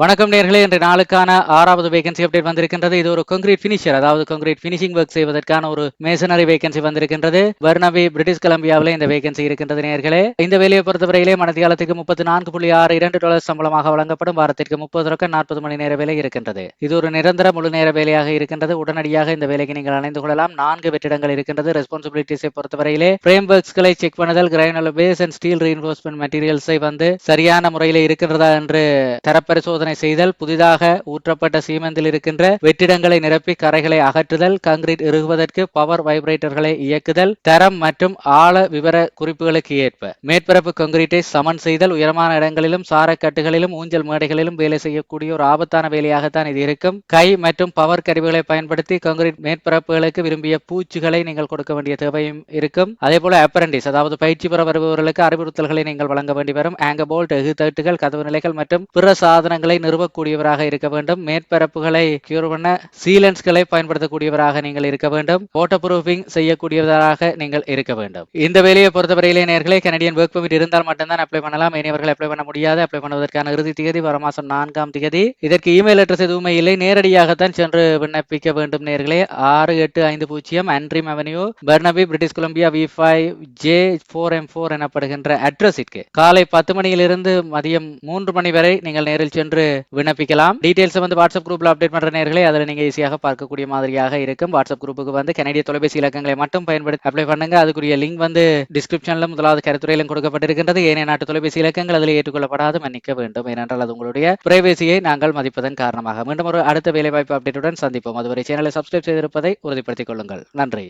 வணக்கம் நேர்களே இன்று நாளுக்கான ஆறாவது வேகன்சி அப்டேட் வந்திருக்கின்றது. இது ஒரு கான்கிரீட் பினிஷர் அதாவது கான்கிரீட் ஃபினிஷிங் ஒர்க் செய்வதற்கான ஒரு மேசனரி வேகன்சி வந்திருக்கின்றது. வர்ணவி பிரிட்டிஷ் கொலம்பியாவில் இந்த வேகன்சி இருக்கின்றது நேர்களே. இந்த வேலையை பொறுத்தவரையிலே மனதியாலத்துக்கு முப்பத்தி நான்கு புள்ளி ஆறு இரண்டு டாலர் சம்பளமாக வழங்கப்படும். வாரத்திற்கு முப்பது ரொக்கம் நாற்பது மணி நேர வேலை இருக்கின்றது. இது ஒரு நிரந்தர முழு நேர வேலையாக இருக்கின்றது. உடனடியாக இந்த வேலைக்கு நீங்கள் அணைந்து கொள்ளலாம். நான்கு வெற்றிடங்கள் இருக்கின்றது. ரெஸ்பான்சிபிலிட்டிஸை பொறுத்தவரையிலே ஃப்ரேம் ஒர்க்ஸ்களை செக் பண்ணுதல் கிரைனல் பேஸ் அண்ட் ஸ்டீல் ரீஎன்போர்ஸ்மெண்ட் மெட்டீரியல்ஸை வந்து சரியான முறையில் இருக்கின்றதா என்று தரப்பரிசோதனை செய்தல் புதிதாக ஊற்றப்பட்ட சீமெந்தில் இருக்கின்ற வெற்றிடங்களை நிரப்பி கரைகளை அகற்றுதல் கான்கிரீட் இறுகுவதற்கு பவர் வைப்ரேட்டர்களை இயக்குதல் தரம் மற்றும் ஆழ விவர குறிப்புகளுக்கு ஏற்ப. மேற்பரப்பு கான்கிரீட்டை சமன் செய்தல் உயரமான இடங்களிலும் சாரக்கட்டுகளிலும் ஊஞ்சல் மேடைகளிலும் வேலை செய்யக்கூடிய ஒரு ஆபத்தான வேலையாகத்தான் இது இருக்கும். கை மற்றும் பவர் கருவிகளை பயன்படுத்தி கான்கிரீட் மேற்பரப்புகளுக்கு விரும்பிய பூச்சுகளை நீங்கள் கொடுக்க வேண்டிய தேவையும் இருக்கும். அதே போல அப்ரண்டிஸ் அதாவது பயிற்சி பெற வருபவர்களுக்கு அறிவுறுத்தல்களை நீங்கள் வழங்க வேண்டி வரும். ஆங்க போல்ட் எகு தட்டுகள் கதவு நிலைகள் மற்றும் பிற சாதனங்களை நிறுவக்கூடியவராக இருக்க வேண்டும். மேற்பரப்புகளை கியூர் பண்ண சீலன்ஸ்களை பயன்படுத்தக்கூடியவராக நீங்கள் இருக்க வேண்டும். வாட்டர் ப்ரூஃபிங் செய்யக்கூடியவராக நீங்கள் இருக்க வேண்டும். இந்த வேலையை பொறுத்தவரையிலே நேர்களே கனடியன் ஒர்க் பர்மிட் இருந்தால் மட்டும்தான் அப்ளை பண்ணலாம். இனியவர்கள் அப்ளை பண்ண முடியாது. அப்ளை பண்ணுவதற்கான இறுதி தேதி வர மாசம் நான்காம் தேதி. இதற்கு இமெயில் அட்ரஸ் எதுவுமே இல்லை. நேரடியாகத்தான் சென்று விண்ணப்பிக்க வேண்டும் நேர்களே. ஆறு எட்டு ஐந்து பூஜ்ஜியம் Antrim avenue Burnaby British Columbia V five J four M four எனப்படுகின்ற அட்ரஸிற்கு காலை பத்து மணியிலிருந்து மதியம் மூன்று மணி வரை நீங்கள் நேரில் சென்று விண்ணப்பிக்கலாம். டீடைல்ஸ் வந்து வாட்ஸ்அப் குரூப்ல அப்டேட் பண்ற நேர்களே அதில் நீங்க ஈஸியாக பார்க்கக்கூடிய மாதிரியாக இருக்கும். வாட்ஸ்அப் குரூப்புக்கு வந்து கனடிய தொலைபேசி இலக்கங்களை மட்டும் பயன்படுத்தி அப்ளை பண்ணுங்க. அதுக்குரிய லிங்க் வந்து டிஸ்கிரிப்ஷன்ல முதலாவது கருத்துறையிலும் கொடுக்கப்பட்டிருக்கின்றது. ஏனைய நாட்டு தொலைபேசி இலக்கங்கள் அதில் ஏற்றுக்கொள்ளப்படாது மன்னிக்க வேண்டும். ஏனென்றால் அது உங்களுடைய பிரைவேசியை நாங்கள் மதிப்பதன் காரணமாக. மீண்டும் ஒரு அடுத்த வேலைவாய்ப்பு அப்டேட்டுடன் சந்திப்போம். அதுவரை சேனலை சப்ஸ்கிரைப் செய்திருப்பதை உறுதிப்படுத்திக் கொள்ளுங்கள். நன்றி.